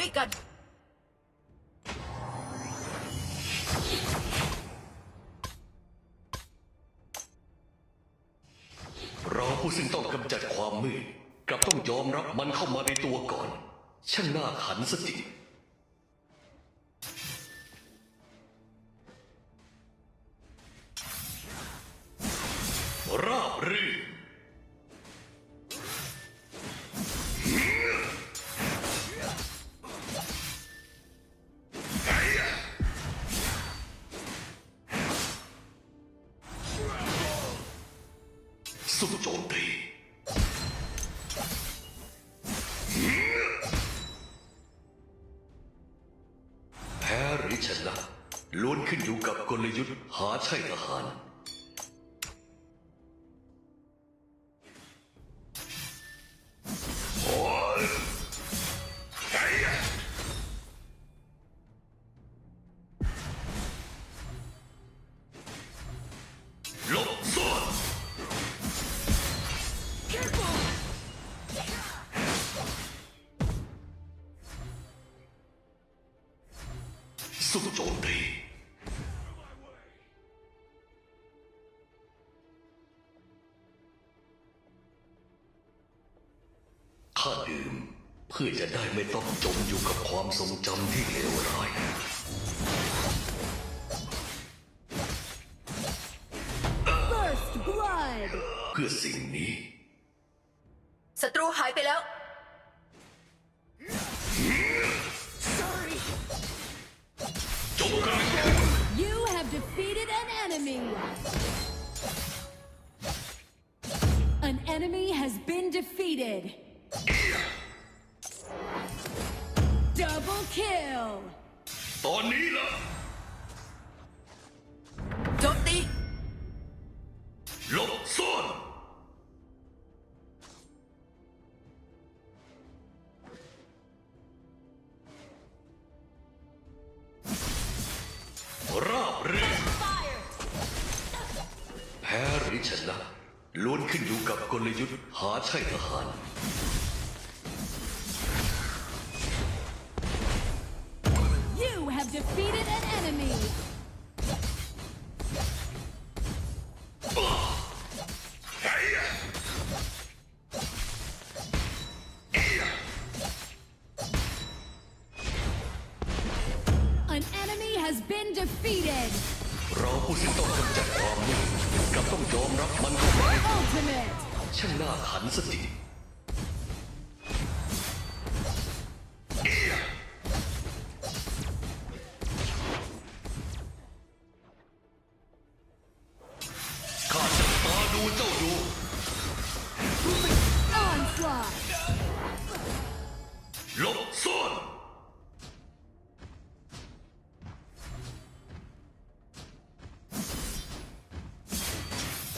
ด้วยกัน เราผู้ซึ่งต้องกำจัดความมืดกลับต้องยอมรับมันเข้ามาในตัวก่อน ช่างน่าขันสจิราบรื่น สู้โจมตีแพ้หรือชนะล้วนขึ้นอยู่กับกลยุทธ์หาใช่ทหาร สู้โจมตีข้าดื่มเพื่อจะได้ไม่ต้องจมอยู่กับความทรงจำที่เลวร้าย First blood. เพื่อสิ่งนี้ศัตรูหายไปแล้ว enemy! An enemy has been defeated! Double kill! Bonila! Dotty! Lotson! ขึ้นอยู่กับกลยุทธ์หาใช่ทหาร You have defeated an enemy. 'An enemy has been defeated. เราผู้ซึ่งต้องกำจัดความมืดกลับต้องยอมรับมันเข้าไป Ultimate. ช่างน่าขันสติ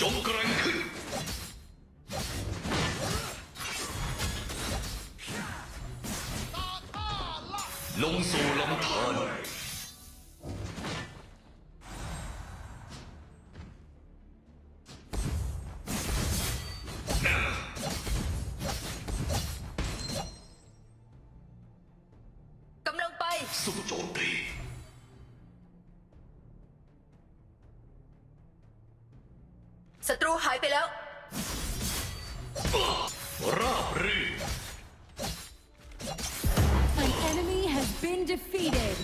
จงแกร่งขึ้น ลงสู่ลำธาร ศัตรูหายไปแล้ว ราบรื่น An enemy has been defeated.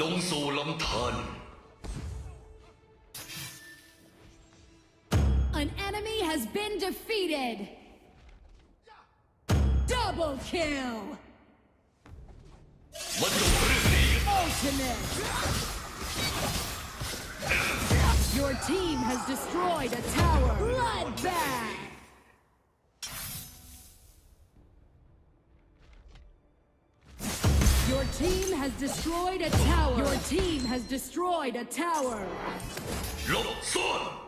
ลงสู่ลำธาร An enemy has been defeated. Double kill. มาจบเรื่องนี้ Ultimate. Your team has destroyed a tower. Bloodbath. Your team has destroyed a tower. Your team has destroyed a tower. ห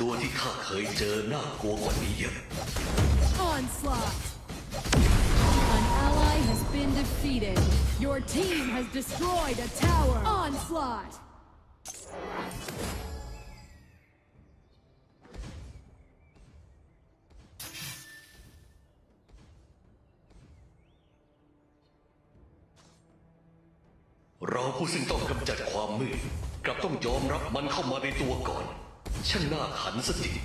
ตัวที่ข้าเคยเจอน่ากลัวกว่านี้เยอะ Onslaught! An ally has been defeated. Your team has destroyed a tower. Onslaught! เราผู้ซึ่งต้องกำจัดความมืดกลับต้องยอมรับมันเข้ามาในตัวก่อน ช่างน่าขันสจริง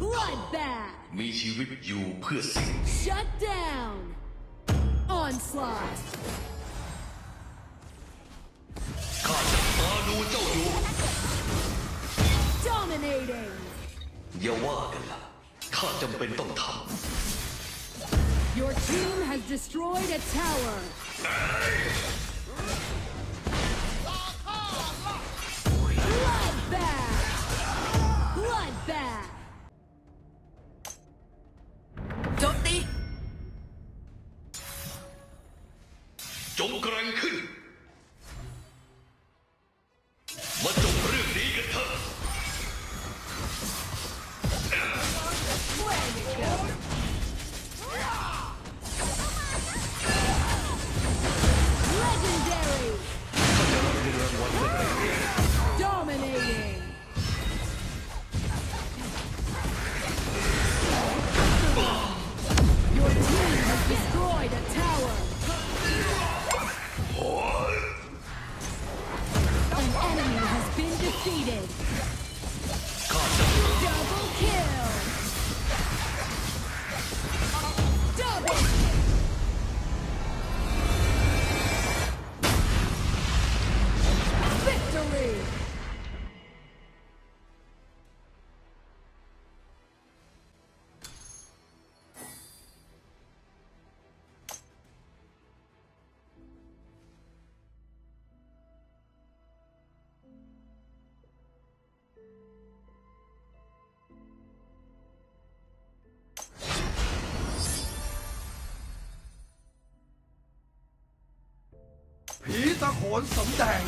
Bloodbath! มีชีวิตอยู่เพื่อสิ่ง Shut down! Onslaught! ข้าจะมาดูเจ้าอยู่ Dominating! อย่าว่ากันล่ะ ข้าจำเป็นต้องท Your team has destroyed a tower. Bloodbath! Bloodbath! โจมตีำจงแกร่งขึ้น 看什么台